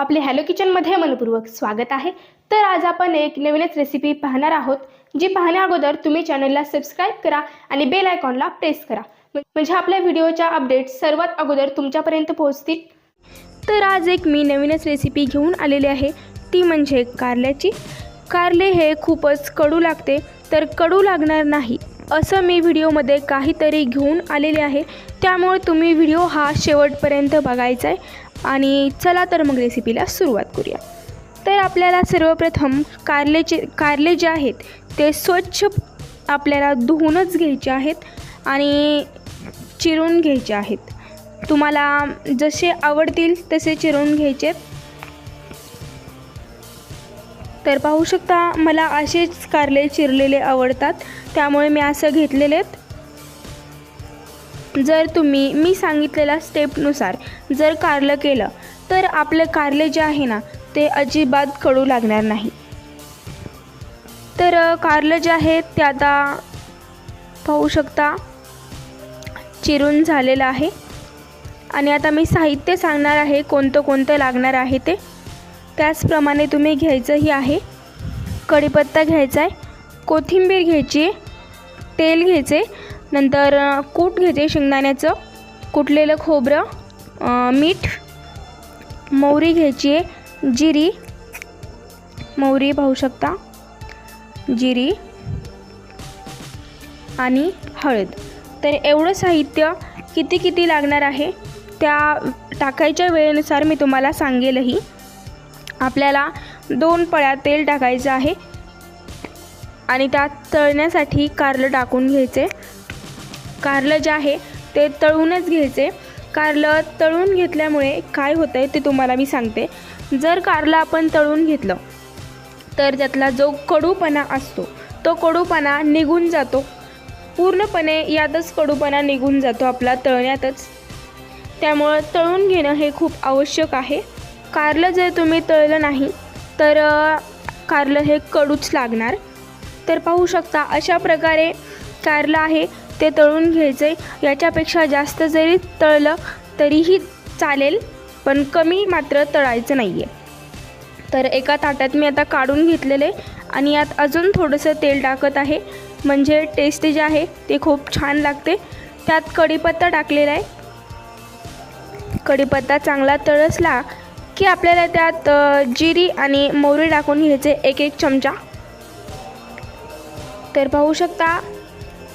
आपले हॅलो किचनमध्ये मनपूर्वक स्वागत आहे. तर आज आपण एक नवीनच रेसिपी पाहणार आहोत जी पाहण्या अगोदर तुम्ही चॅनलला सबस्क्राईब करा आणि बेल आयकॉनला प्रेस करा. म्हणजे आपल्या व्हिडिओच्या अपडेट्स सर्वात अगोदर तुमच्यापर्यंत पोहोचतील. तर आज एक मी नवीनच रेसिपी घेऊन आलेली आहे. ती म्हणजे कारल्याची. कारले हे खूपच कडू लागते. तर कडू लागणार नाही असं मी व्हिडिओमध्ये काहीतरी घेऊन आलेले आहे. त्यामुळे तुम्ही व्हिडिओ हा शेवटपर्यंत बघायचा आहे आणि चला तर मग रेसिपीला सुरुवात करूया. तर आपल्याला सर्वप्रथम कारलेचे कारले जे आहेत ते स्वच्छ आपल्याला धुवूनच घ्यायचे आहेत आणि चिरून घ्यायचे आहेत. तुम्हाला जसे आवडतील तसे चिरून घ्यायचे तर पाहू शकता मला असेच कारले चिरलेले आवडतात त्यामुळे मी असं घेतलेले आहेत. जर तुम्ही मी सांगितलेल्या स्टेपनुसार जर कारलं केलं तर आपलं कारले जे आहे ना ते अजिबात कडू लागणार नाही. तर अ, कारलं जे आहे ते आता पाहू शकता चिरून झालेलं आहे. आणि आता मी साहित्य सांगणार आहे कोणतं कोणतं लागणार आहे ते. त्याचप्रमाणे तुम्ही घ्यायचंही आहे. कढीपत्ता घ्यायचा आहे कोथिंबीर घ्यायची आहे तेल घ्यायचे नंतर कूट घ्यायचे शेंगदाण्याचं. कुटलेलं खोबरं मीठ मोहरी घ्यायची आहे. जिरी मोहरी पाहू शकता. जिरी आणि हळद. तर एवढं साहित्य किती किती लागणार आहे त्या टाकायच्या वेळेनुसार मी तुम्हाला सांगेलही. आपल्याला दोन पळ्या तेल टाकायचं आहे आणि त्यात तळण्यासाठी कारलं टाकून घ्यायचे. कारलं जे आहे ते तळूनच घ्यायचे. कारलं तळून घेतल्यामुळे काय होतं आहे ते तुम्हाला मी सांगते. जर कारलं आपण तळून घेतलं तर त्यातला जो कडूपणा असतो तो कडूपणा निघून जातो. पूर्णपणे यातच कडूपणा निघून जातो आपला तळण्यातच. त्यामुळं तळून घेणं हे खूप आवश्यक आहे. कारलं जर तुम्ही तळलं नाही तर कारलं हे कडूच लागणार. तर पाहू शकता अशा प्रकारे कारलं आहे ते तळून घ्यायचे. याच्यापेक्षा जास्त जरी तळलं तरीही चालेल पण कमी मात्र तळायचं नाही आहे तर एका ताटात मी आता काढून घेतलेले आणि यात अजून थोडंसं तेल टाकत आहे. म्हणजे टेस्ट जे आहे ते खूप छान लागते. त्यात कढीपत्ता टाकलेला आहे. कढीपत्ता चांगला तळसला की आपल्याला त्यात जिरी आणि मोहरी टाकून घ्यायचे एक एक चमचा. तर पाहू शकता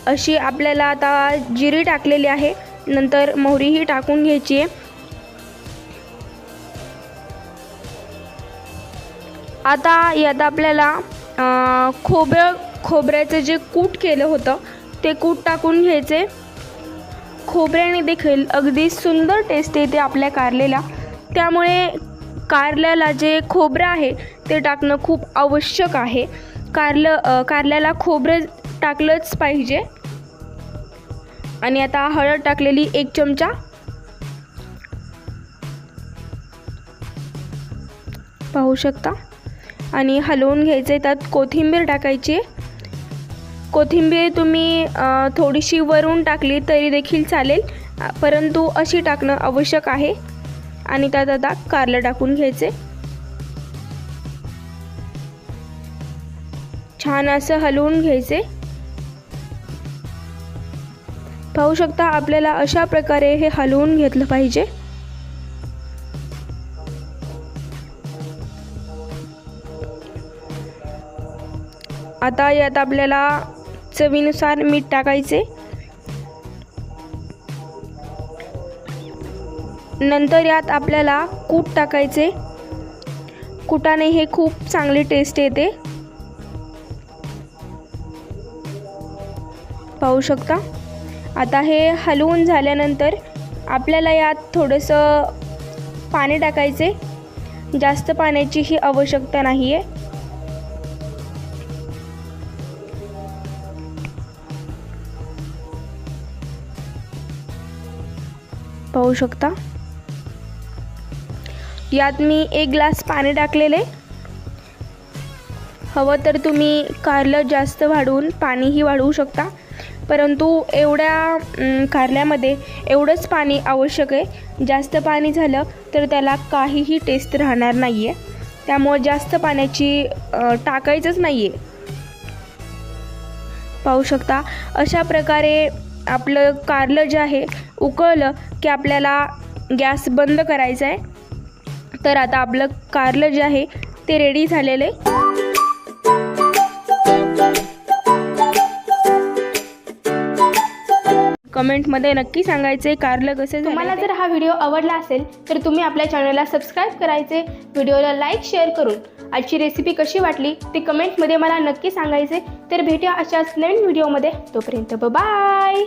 अशी आपल्याला आता जिरी टाकलेली आहे. नंतर मोहरीही टाकून घ्यायची आहे. आता यात आपल्याला खोबरं खोबऱ्याचं जे कूट केलं होतं ते कूट टाकून घ्यायचे. खोबऱ्याने देखील अगदी सुंदर टेस्ट येते आपल्या कारलेला त्यामुळे कारल्याला जे खोबरं आहे ते टाकणं खूप आवश्यक आहे. कारलं कारल्याला खोबरं टाकलंच पाहिजे. आणि आता हळद टाकलेली एक चमचा. पाहू शकता? आणि हलवून घ्यायचे त्यात कोथिंबीर टाकायची. कोथिंबीर तुम्ही थोडीशी वरून टाकली तरी देखील चालेल. परंतु अशी टाकणं आवश्यक आहे. आणि त्यात आता कारलं टाकून घ्यायचे. छान असं हलवून घ्यायचे. पाहू शकता आपल्याला अशा प्रकारे हे हलवून घेतलं पाहिजे. आता यात आपल्याला चवीनुसार मीठ टाकायचे. नंतर यात आपल्याला कूट टाकायचे. कुटाने हे खूप चांगली टेस्ट येते. पाहू शकता? आता हे हलवून झाल्यानंतर आपल्याला यात थोडंसं पाणी टाकायचे. जास्त पाण्याची ही आवश्यकता नाही आहे पाहू शकता? यात मी एक ग्लास पाणी टाकलेले. हवं तर तुम्ही कारलं जास्त वाढवून पाणीही वाढवू शकता. परंतु एवढ्या कारल्यामध्ये एवढंच पाणी आवश्यक आहे. जास्त पाणी झालं तर त्याला काहीही टेस्ट राहणार नाही आहे त्यामुळे जास्त पाण्याची टाकायचंच नाही आहे पाहू शकता अशा प्रकारे आपलं कारलं जे आहे उकळलं की आपल्याला गॅस बंद करायचा आहे तर आता आपलं कारलं जे आहे ते रेडी झालेलं आहे. कमेंटमध्ये नक्की सांगायचे. कारलं कसं तुम्हाला जर हा व्हिडिओ आवडला असेल तर तुम्ही आपल्या चॅनलला सबस्क्राईब करायचे. व्हिडिओला लाईक शेअर करून. आजची रेसिपी कशी वाटली ते कमेंटमध्ये मला नक्की सांगायचे. तर भेटूया अशाच नवीन व्हिडिओमध्ये. तोपर्यंत बाय